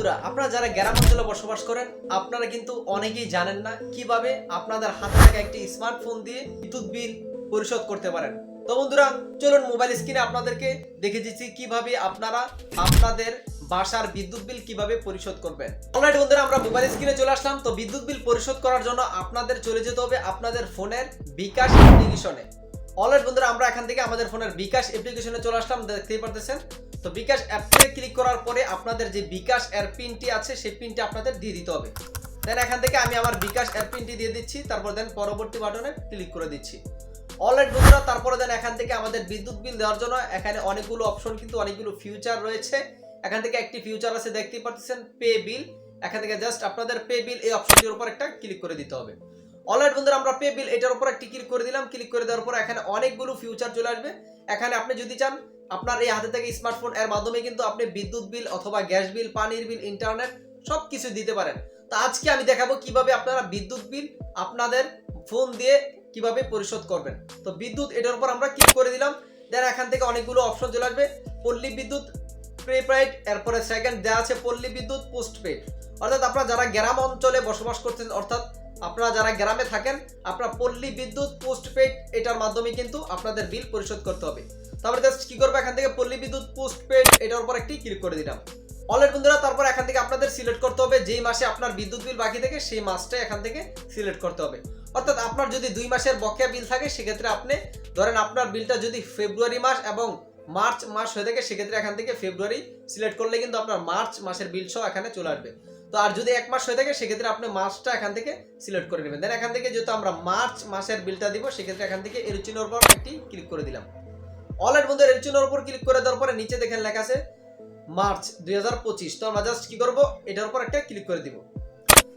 বন্ধুরা, আপনারা যারা গ্রাম অঞ্চলে বসবাস করেন, আপনারা কিন্তু অনেকেই জানেন না কীভাবে আপনাদের হাতে থাকা একটি স্মার্টফোন দিয়ে বিদ্যুৎ বিল পরিশোধ করতে পারেন। তো বন্ধুরা, চলুন মোবাইল স্ক্রিনে আপনাদেরকে দেখে দিচ্ছি কীভাবে আপনারা আপনাদের বাসার বিদ্যুৎ বিল কীভাবে পরিশোধ করবেন। অলরাইট বন্ধুরা, আমরা মোবাইল স্ক্রিনে চলে আসলাম। তো বিদ্যুৎ বিল পরিশোধ করার জন্য আপনাদের চলে যেতে হবে আপনাদের ফোনের বিকাশ অ্যাপ্লিকেশনে অলরাইট বন্ধুরা, আমরা এখান থেকে আমাদের ফোনের বিকাশ অ্যাপ্লিকেশনে চলে আসলাম, দেখতেই পারতেছেন। তো বিকাশ অ্যাপে ক্লিক করার পরে আপনাদের যে বিকাশ এর পিনটি আছে, সেই পিনটি আপনাদের দিয়ে দিতে হবে। দেন এখান থেকে আমি আমার বিকাশ অ্যাপ পিনটি দিয়ে দিচ্ছি, তারপর দেন পরবর্তী বাটনে ক্লিক করে দিচ্ছি। অলরাইট বন্ধুরা, তারপরে দেন এখান থেকে আমাদের বিদ্যুৎ বিল দেওয়ার জন্য এখানে অনেকগুলো অপশন কিন্তু অনেকগুলো ফিউচার রয়েছে। এখান থেকে একটি ফিউচার আছে, দেখতেই পাচ্ছেন পে বিল এখান থেকে জাস্ট আপনাদের পে বিল এই অপশনটির উপর একটা ক্লিক করে দিতে হবে। অলরাইট বন্ধুরা, আমরা পে বিল এটার উপর একটি ক্লিক করে দিলাম। ক্লিক করে দেওয়ার পর এখানে অনেকগুলো ফিউচার চলে আসবে। এখানে আপনি যদি চান আপনার এই হাতে থেকে স্মার্টফোন এর মাধ্যমে কিন্তু আপনি বিদ্যুৎ বিল অথবা গ্যাস বিল, পানির বিল ইন্টারনেট সব কিছু দিতে পারেন। তো আজকে আমি দেখাবো কীভাবে আপনারা বিদ্যুৎ বিল আপনাদের ফোন দিয়ে কীভাবে পরিশোধ করবেন। তো বিদ্যুৎ এটার উপর আমরা ক্লিক করে দিলাম দেন এখান থেকে অনেকগুলো অপশন চলে আসবে। পল্লী বিদ্যুৎ প্রিপেড এরপরে সেকেন্ড দেওয়া আছে পল্লী বিদ্যুৎ পোস্টপেড অর্থাৎ আপনারা যারা গ্রাম অঞ্চলে বসবাস করছেন অর্থাৎ আপনারা যারা গ্রামে থাকেন, আপনার পল্লী বিদ্যুৎ পোস্টপেড এটার মাধ্যমে কিন্তু আপনাদের বিল পরিশোধ করতে হবে। তারপরে জাস্ট কি করব? এখান থেকে পল্লী বিদ্যুৎ পোস্টপেড এটার উপর একটি ক্লিক করে দিলাম। অলরেড বন্ধুরা, তারপর এখান থেকে আপনাদের সিলেক্ট করতে হবে যেই মাসে আপনার বিদ্যুৎ বিল বাকি থাকে, সেই মাসটা এখান থেকে সিলেক্ট করতে হবে। অর্থাৎ আপনার যদি দুই মাসের বকেয়া বিল থাকে, সেক্ষেত্রে আপনি, ধরেন আপনার বিলটা যদি ফেব্রুয়ারি মাস এবং মার্চ মাস হয়ে থাকে, সেক্ষেত্রে এখান থেকে ফেব্রুয়ারি সিলেক্ট করলে কিন্তু আপনার মার্চ মাসের বিল সহ এখানে চলে আসবে। তো আর যদি এক মাস হয়ে থাকে, সেক্ষেত্রে আপনি মাসটা এখান থেকে সিলেক্ট করে নেবেন। দেন এখান থেকে যেহেতু আমরা মার্চ মাসের বিলটা দিব, সেক্ষেত্রে এখান থেকে এরচিনোর উপর একটি ক্লিক করে দিলাম। অলরেড বন্ধু এরচিনোর উপর ক্লিক করে দেওয়ার পরে নিচে দেখেন লেখা আছে, মার্চ দু হাজার পঁচিশ। তো আমরা জাস্ট কি করব? এটার উপর একটা ক্লিক করে দিব।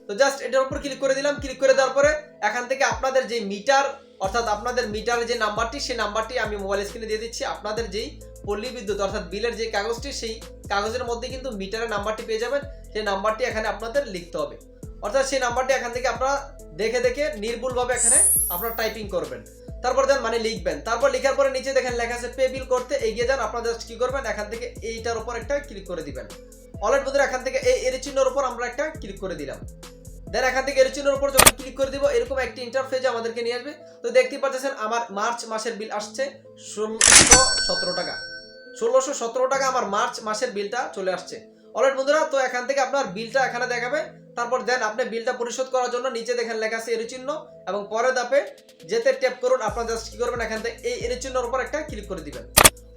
তো জাস্ট এটার উপর ক্লিক করে দিলাম। ক্লিক করে দেওয়ার পরে এখান থেকে আপনাদের যে মিটার অর্থাৎ আপনাদের মিটারের যে নাম্বারটি, সেই নাম্বারটি আমি মোবাইল স্ক্রিনে দিয়ে দিচ্ছি। আপনাদের যেই পল্লী বিদ্যুৎ, অর্থাৎ বিলের যে কাগজটি, সেই কাগজের মধ্যে কিন্তু মিটারের নাম্বারটি পেয়ে যাবেন। সেই নাম্বারটি এখানে আপনাদের লিখতে হবে। অর্থাৎ সেই নাম্বারটি এখান থেকে আপনারা দেখে দেখে নির্ভুলভাবে এখানে আপনারা টাইপিং করবেন। তারপর দেন মানে লিখবেন। তারপর লেখার পরে নিচে দেখেন লেখা আছে পে বিল করতে এগিয়ে যান। আপনারা জাস্ট কি করবেন? এখান থেকে এইটার উপর একটা ক্লিক করে দিবেন। অলরেড বন্ধুরা এখান থেকে এই এর চিহ্নের উপর আমরা একটা ক্লিক করে দিলাম। দেন এখান থেকে এর চিহ্নের উপর যখন ক্লিক করে দিব, এরকম একটি ইন্টারফেস আমাদেরকে নিয়ে আসবে। তো দেখতেই পাচ্ছেন আমার মার্চ মাসের বিল আসছে ষোলোশো সতেরো টাকা। ষোলোশো সতেরো টাকা আমার মার্চ মাসের বিলটা চলে আসছে। অলরেড বন্ধুরা, তো এখান থেকে আপনার বিলটা এখানে দেখাবে। তারপর দেন আপনি বিলটা পরিশোধ করার জন্য নিচে দেখেন লেখা আছে এর চিহ্ন এবং পরে দাপে যেতে ট্যাপ করুন, আপনার জাস্ট কি করবেন, এখান থেকে এই এর চিহ্নের উপর একটা ক্লিক করে দিবেন।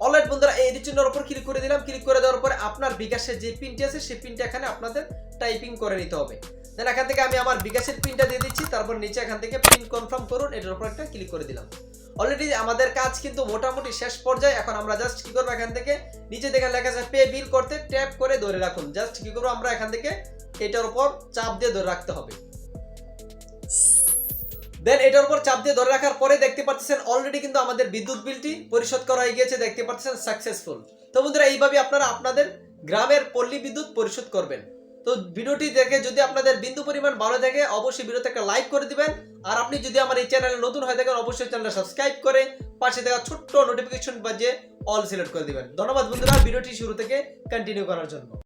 অলরেড বন্ধুরা, এই চিহ্নের উপর ক্লিক করে দিলাম। ক্লিক করে দেওয়ার পরে আপনার বিকাশের যে পিনটি আছে সেই পিনটা এখানে আপনাদের টাইপিং করে নিতে হবে। দেন এখান থেকে আমি আমার বিকাশের পিনটা দিয়ে দিচ্ছি, তারপর নিচে এখান থেকে পিন কনফার্ম করুন, এটার উপর একটা ক্লিক করে দিলাম। অলরেডি আমাদের কাজ কিন্তু মোটামুটি শেষ পর্যায়ে, এখন আমরা জাস্ট কি করব এখান থেকে? নিচে দেখে লেখা আছে পে বিল করতে ট্যাপ করে ধরে রাখুন। জাস্ট কি করব আমরা এখান থেকে এটার উপর চাপ দিয়ে ধরে রাখতে হবে। দেন এটার উপর চাপ দিয়ে ধরে রাখার পরে দেখতে পাচ্ছেন অলরেডি কিন্তু আমাদের বিদ্যুৎ বিলটি পরিশোধ করা হয়ে গিয়েছে, দেখতে পাচ্ছেন সাকসেসফুল তো বন্ধুরা, এইভাবে আপনারা আপনাদের গ্রামের পল্লী বিদ্যুৎ পরিশোধ করবেন। তো ভিডিওটি দেখে যদি আপনাদের বিন্দু পরিমাণ ভালো থাকে অবশ্যই ভিডিওতে একটা লাইক করে দিবেন। আর আপনি যদি আমার এই চ্যানেলে নতুন হয়ে থাকেন, অবশ্যই চ্যানেলটা সাবস্ক্রাইব করে পাশে থাকা ছোট্ট নোটিফিকেশন বাজে অল সিলেক্ট করে দিবেন। ধন্যবাদ বন্ধুরা, ভিডিওটি শুরু থেকে কন্টিনিউ করার জন্য।